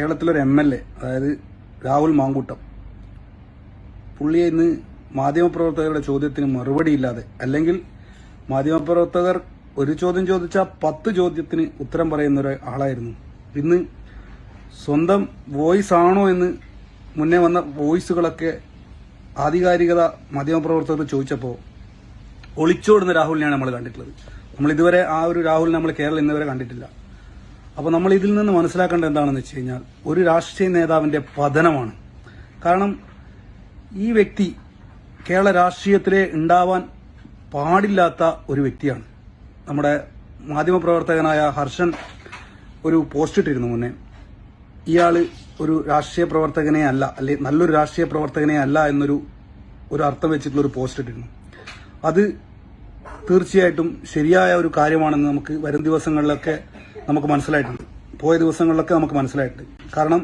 കേരളത്തിലൊരു M L A അതായത് രാഹുൽ മാങ്കൂട്ടം. പുള്ളിയെ ഇന്ന് മാധ്യമപ്രവർത്തകരുടെ ചോദ്യത്തിന് മറുപടിയില്ലാതെ അല്ലെങ്കിൽ മാധ്യമപ്രവർത്തകർ ഒരു ചോദ്യം ചോദിച്ചാൽ പത്ത് ചോദ്യത്തിന് ഉത്തരം പറയുന്ന ഒരു ആളായിരുന്നു. ഇന്ന് സ്വന്തം വോയിസ് ആണോ എന്ന് മുന്നേ വന്ന വോയിസുകളൊക്കെ ആധികാരികത മാധ്യമപ്രവർത്തകർ ചോദിച്ചപ്പോൾ ഒളിച്ചോടുന്ന രാഹുലിനെയാണ് നമ്മൾ കണ്ടിട്ടുള്ളത്. നമ്മൾ ഇതുവരെ ആ ഒരു രാഹുലിനെ നമ്മൾ കേരളം ഇന്നുവരെ കണ്ടിട്ടില്ല. അപ്പോൾ നമ്മൾ ഇതിൽ നിന്ന് മനസ്സിലാക്കേണ്ടത് എന്താണെന്ന് വെച്ച് കഴിഞ്ഞാൽ ഒരു രാഷ്ട്രീയ നേതാവിന്റെ പതനമാണ്. കാരണം ഈ വ്യക്തി കേരള രാഷ്ട്രീയത്തിലെ ഉണ്ടാവാൻ പാടില്ലാത്ത ഒരു വ്യക്തിയാണ്. നമ്മുടെ മാധ്യമപ്രവർത്തകനായ ഹർഷൻ ഒരു പോസ്റ്റ് ഇട്ടിരുന്നു മുന്നേ. ഇയാൾ ഒരു രാഷ്ട്രീയ പ്രവർത്തകനെ അല്ല അല്ലെ നല്ലൊരു രാഷ്ട്രീയ പ്രവർത്തകനെ അല്ല എന്നൊരു ഒരു അർത്ഥം വെച്ചിട്ടുള്ള ഒരു പോസ്റ്റ് ഇട്ടിരുന്നു. അത് തീർച്ചയായിട്ടും ശരിയായ ഒരു കാര്യമാണെന്ന് നമുക്ക് വരും ദിവസങ്ങളിലൊക്കെ നമുക്ക് മനസ്സിലായിട്ടുണ്ട്. പോയ ദിവസങ്ങളിലൊക്കെ നമുക്ക് മനസ്സിലായിട്ടുണ്ട്. കാരണം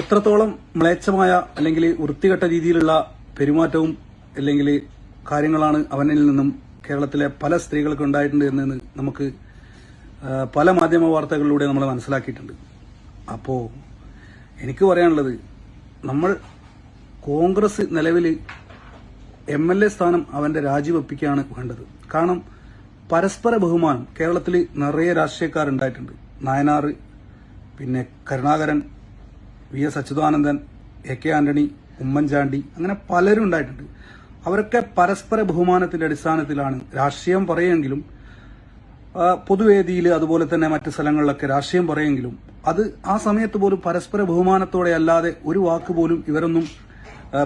എത്രത്തോളം മ്ലേച്ഛമായ അല്ലെങ്കിൽ വൃത്തികെട്ട രീതിയിലുള്ള പെരുമാറ്റവും അല്ലെങ്കിൽ കാര്യങ്ങളാണ് അവനിൽ നിന്നും കേരളത്തിലെ പല സ്ത്രീകൾക്ക് ഉണ്ടായിട്ടുണ്ട് എന്ന് നമുക്ക് പല മാധ്യമ വാർത്തകളിലൂടെ നമ്മൾ മനസ്സിലാക്കിയിട്ടുണ്ട്. അപ്പോൾ എനിക്ക് പറയാനുള്ളത് നമ്മൾ കോൺഗ്രസ് നിലവിൽ എം എൽ എ സ്ഥാനം അവന്റെ രാജിവെപ്പിക്കുകയാണ് വേണ്ടത്. കാരണം പരസ്പര ബഹുമാനം. കേരളത്തിൽ നിറയെ രാഷ്ട്രീയക്കാരുണ്ടായിട്ടുണ്ട്. നായനാർ പിന്നെ Karunakaran V S Achuthanandan A K Antony Oommen Chandy അങ്ങനെ പലരും ഉണ്ടായിട്ടുണ്ട്. അവരൊക്കെ പരസ്പര ബഹുമാനത്തിന്റെ അടിസ്ഥാനത്തിലാണ് രാഷ്ട്രീയം പറയുമെങ്കിലും പൊതുവേദിയിൽ അതുപോലെ തന്നെ മറ്റ് സ്ഥലങ്ങളിലൊക്കെ രാഷ്ട്രീയം പറയുമെങ്കിലും അത് ആ സമയത്ത് പോലും പരസ്പര ബഹുമാനത്തോടെ അല്ലാതെ ഒരു വാക്ക് പോലും ഇവരൊന്നും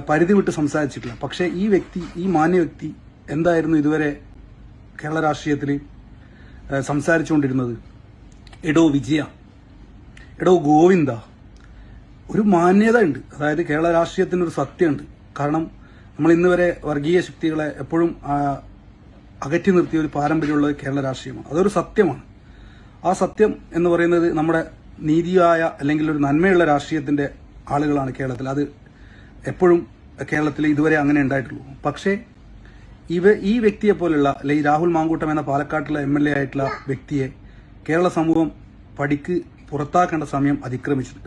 പരിധി വിട്ട് സംസാരിച്ചിട്ടില്ല. പക്ഷേ ഈ വ്യക്തി ഈ മാന്യ വ്യക്തി എന്തായിരുന്നു ഇതുവരെ കേരള രാഷ്ട്രീയത്തിൽ സംസാരിച്ചുകൊണ്ടിരുന്നത് എടോ വിജയ എടോ ഗോവിന്ദ. ഒരു മാന്യത ഉണ്ട്. അതായത് കേരള രാഷ്ട്രീയത്തിന് ഒരു സത്യമുണ്ട്. കാരണം നമ്മൾ ഇന്ന് വരെ വർഗീയ ശക്തികളെ എപ്പോഴും അകറ്റി നിർത്തിയ ഒരു പാരമ്പര്യമുള്ളത് കേരള രാഷ്ട്രീയമാണ്. അതൊരു സത്യമാണ്. ആ സത്യം എന്ന് പറയുന്നത് നമ്മുടെ നീതിയായ അല്ലെങ്കിൽ ഒരു നന്മയുള്ള രാഷ്ട്രീയത്തിന്റെ ആളുകളാണ് കേരളത്തിൽ. അത് എപ്പോഴും കേരളത്തിൽ ഇതുവരെ അങ്ങനെ ഉണ്ടായിട്ടുള്ളൂ. പക്ഷേ ഇവ ഈ വ്യക്തിയെ പോലുള്ള അല്ലെങ്കിൽ രാഹുൽ മാങ്കൂട്ടം എന്ന പാലക്കാട്ടിലെ എം എൽ എ ആയിട്ടുള്ള വ്യക്തിയെ കേരള സമൂഹം പടിക്ക് പുറത്താക്കേണ്ട സമയം അതിക്രമിച്ചിട്ടുണ്ട്.